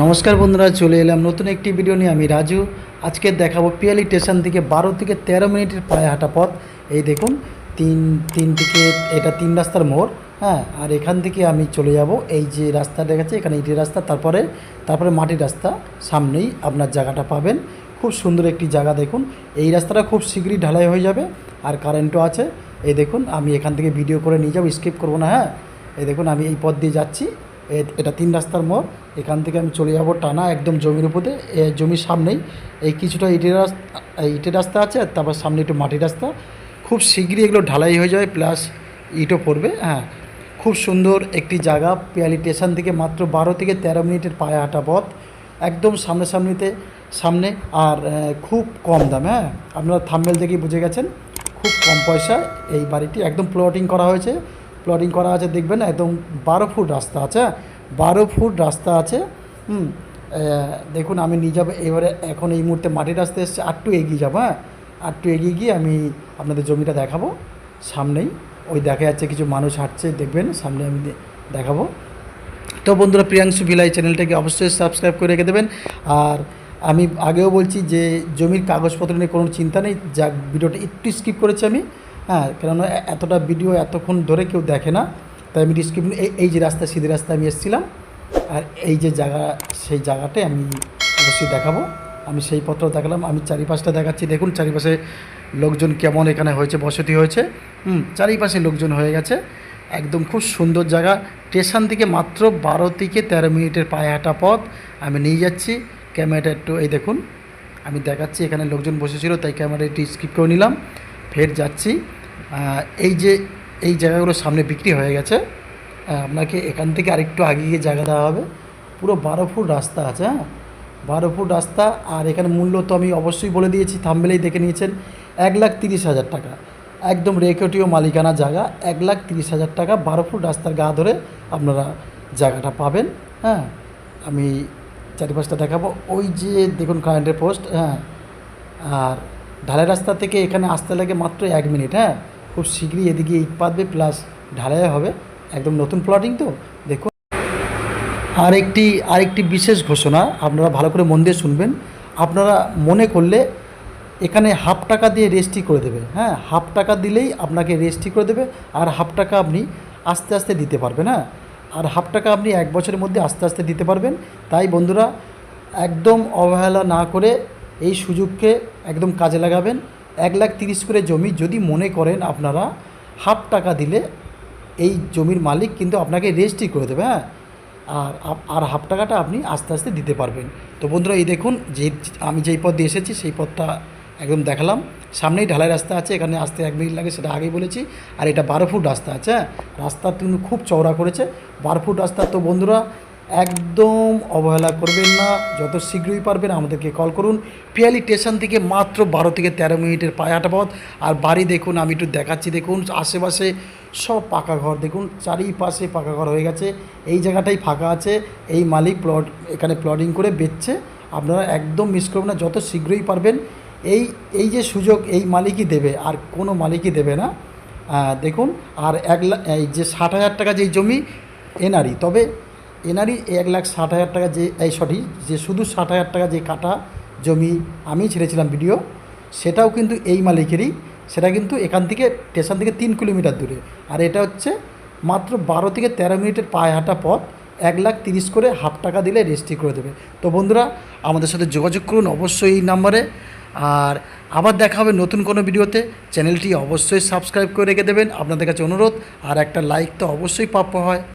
নমস্কার বন্ধুরা, চলে এলাম নতুন একটি ভিডিও নিয়ে। আমি রাজু। আজকে দেখাবো পিয়ালি স্টেশন থেকে বারো থেকে তেরো মিনিটের পায়ে হাঁটা পথ। এই দেখুন, তিন তিন থেকে এটা তিন রাস্তার মোড় হ্যাঁ আর এখান থেকে আমি চলে যাব। এই যে রাস্তা দেখাচ্ছে, এখানে ইটের রাস্তা, তারপরে তারপরে মাটির রাস্তা, সামনেই আপনার জায়গাটা পাবেন। খুব সুন্দর একটি জায়গা দেখুন। এই রাস্তাটা খুব শীঘ্রই ঢালাই হয়ে যাবে, আর কারেন্টও আছে। এই দেখুন, আমি এখান থেকে ভিডিও করে নিয়ে যাব স্কিপ করব না হ্যাঁ। এই দেখুন, আমি এই পথ দিয়ে যাচ্ছি। এটা তিন রাস্তার মোড়। এখান থেকে আমি চলে যাব টানা একদম জমির উপরে। জমির সামনেই। এই কিছুটা ইটের রাস্তা ইটের রাস্তা আছে আর তারপর সামনে একটু মাটির রাস্তা। খুব শীঘ্রই এগুলো ঢালাই হয়ে যাবে, প্লাস ইটও পড়বে হ্যাঁ। খুব সুন্দর একটি জায়গা, পিয়ালি স্টেশন থেকে মাত্র বারো থেকে তেরো মিনিটের পায়ে হাঁটা পথ। একদম সামনাসামনিতে সামনে। আর খুব কম দাম হ্যাঁ। আপনারা থাম্বেল দেখেই বুঝে গেছেন। খুব কম পয়সা এই বাড়িটি একদম প্লটিং করা হয়েছে। প্লটিং করা আছে, দেখবেন একদম বারো ফুট রাস্তা আছে? বারো ফুট রাস্তা আছে, হুম দেখুন আমি নিয়ে যাব, এবারে এখন এই মুহূর্তে মাটির রাস্তা এসছে আরটু এগিয়ে যাব হ্যাঁ আরটু এগিয়ে গিয়ে আমি আপনাদের জমিটা দেখাবো, সামনেই, ওই দেখা যাচ্ছে কিছু মানুষ হাঁটছে, দেখবেন সামনে আমি দেখাবো তো বন্ধুরা, প্রিয়াংশু ভিলাই চ্যানেলটাকে অবশ্যই সাবস্ক্রাইব করে রেখে দেবেন, আর আমি আগেও বলছি যে জমির কাগজপত্র নিয়ে কোনো চিন্তা নেই যা ভিডিওটা একটু স্কিপ করেছি আমি হ্যাঁ কেননা এতটা ভিডিও এতক্ষণ ধরে কেউ দেখে না, তাই আমি স্কিপ এই যে রাস্তা সিধে রাস্তা আমি এসেছিলাম, আর এই যে জায়গা, সেই জায়গাটাই আমি অবশ্যই দেখাবো। আমি সেই পত্র দেখালাম, আমি চারিপাশটা দেখাচ্ছি। দেখুন, চারিপাশে লোকজন কেমন এখানে হয়েছে, বসতি হয়েছে। হুম, চারিপাশে লোকজন হয়ে গেছে। একদম খুব সুন্দর জায়গা। স্টেশন থেকে মাত্র বারো থেকে তেরো মিনিটের পায়ে হাঁটা পথ। আমি নিয়ে যাচ্ছি। ক্যামেরাটা একটু, এই দেখুন, আমি দেখাচ্ছি, এখানে লোকজন বসেছিল, তাই ক্যামেরাটি স্কিপ করে নিলাম। ফের যাচ্ছি। এই যে, এই জায়গাগুলো সামনে বিক্রি হয়ে গেছে। আপনাকে এখান থেকে আরেকটু আগে গিয়ে জায়গা দেওয়া হবে। পুরো বারো ফুট রাস্তা আছে হ্যাঁ? বারো ফুট রাস্তা, আর এখানে মূল্য তো আমি অবশ্যই বলে দিয়েছি, থামবেলেই দেখে নিয়েছেন। এক লাখ তিরিশ হাজার টাকা। একদম রেকর্ডীয় মালিকানা জায়গা। এক লাখ তিরিশ হাজার টাকা বারো ফুট রাস্তার গা ধরে আপনারা জায়গাটা পাবেন হ্যাঁ? আমি চারিপাশটা দেখাবো। ওই যে, দেখুন কারেন্টের পোস্ট হ্যাঁ? আর ঢালাই রাস্তা থেকে এখানে আসতে লাগে মাত্র এক মিনিট হ্যাঁ? খুব শীঘ্রই এদিকে ইট পাতবে প্লাস ঢালাই হবে। একদম নতুন প্লটিং তো, দেখুন। আর আরেকটি আরেকটি বিশেষ ঘোষণা, আপনারা ভালো করে মন দিয়ে শুনবেন। আপনারা মনে করলে এখানে হাফ টাকা দিয়ে রেজিস্ট্রি করে দেবে হ্যাঁ? হাফ টাকা দিলেই আপনাকে রেজিস্ট্রি করে দেবে, আর হাফ টাকা আপনি আস্তে আস্তে দিতে পারবেন হ্যাঁ? আর হাফ টাকা আপনি এক বছরের মধ্যে আস্তে আস্তে দিতে পারবেন। তাই বন্ধুরা, একদম অবহেলা না করে এই সুযোগকে একদম কাজে লাগাবেন। এক লাখ তিরিশ করে জমি যদি মনে করেন আপনারা, হাফ টাকা দিলে এই জমির মালিক কিন্তু আপনাকে রেজিস্ট্রি করে দেবে হ্যাঁ? আর আর হাফ টাকাটা আপনি আস্তে আস্তে দিতে পারবেন। তো বন্ধুরা, এই দেখুন যে আমি যেই পথ দিয়ে এসেছি, সেই পথটা একদম দেখালাম। সামনেই ঢালাই রাস্তা আছে, এখানে আসতে এক মিনিট লাগে, সেটা আগেই বলেছি। আর এটা বারো ফুট রাস্তা আছে হ্যাঁ? রাস্তা কিন্তু খুব চওড়া করেছে। বারো ফুট রাস্তা তো বন্ধুরা একদম অবহেলা করবেন না, যত শীঘ্রই পারবেন আমাদেরকে কল করুন। পিয়ালি স্টেশন থেকে মাত্র বারো থেকে তেরো মিনিটের পায়ে হাঁটা পথ। আর বাড়ি দেখুন, আমি একটু দেখাচ্ছি, দেখুন, আশেপাশে সব পাকা ঘর, দেখুন, চারিপাশে পাকা ঘর হয়ে গেছে। এই জায়গাটাই ফাঁকা আছে, এই মালিক প্লট এখানে প্লটিং করে বেচছে। আপনারা একদম মিস করবেন না, যত শীঘ্রই পারবেন। এই এই যে সুযোগ, এই মালিকই দেবে, আর কোনো মালিকই দেবে না। দেখুন, আর এক এই যে ষাট হাজার টাকা যেই জমি, এনারই। তবে এনারই এক লাখ ষাট হাজার টাকা যে, এই সঠিক, যে শুধু ষাট হাজার টাকা যে কাটা জমি আমি ছেড়েছিলাম ভিডিও, সেটাও কিন্তু এই মালিকেরই, সেটা কিন্তু এখান থেকে স্টেশন থেকে তিন কিলোমিটার দূরে। আর এটা হচ্ছে মাত্র বারো থেকে তেরো মিনিটের পায়ে হাঁটা পথ, এক লাখ তিরিশ করে হাফ টাকা দিলে রেজিস্ট্রি করে দেবে। তো বন্ধুরা, আমাদের সাথে যোগাযোগ করুন অবশ্যই এই নাম্বারে। আর আবার দেখা হবে নতুন কোনো ভিডিওতে। চ্যানেলটি অবশ্যই সাবস্ক্রাইব করে রেখে দেবেন। আপনাদের কাছে অনুরোধ, আর একটা লাইক তো অবশ্যই প্রাপ্য হয়।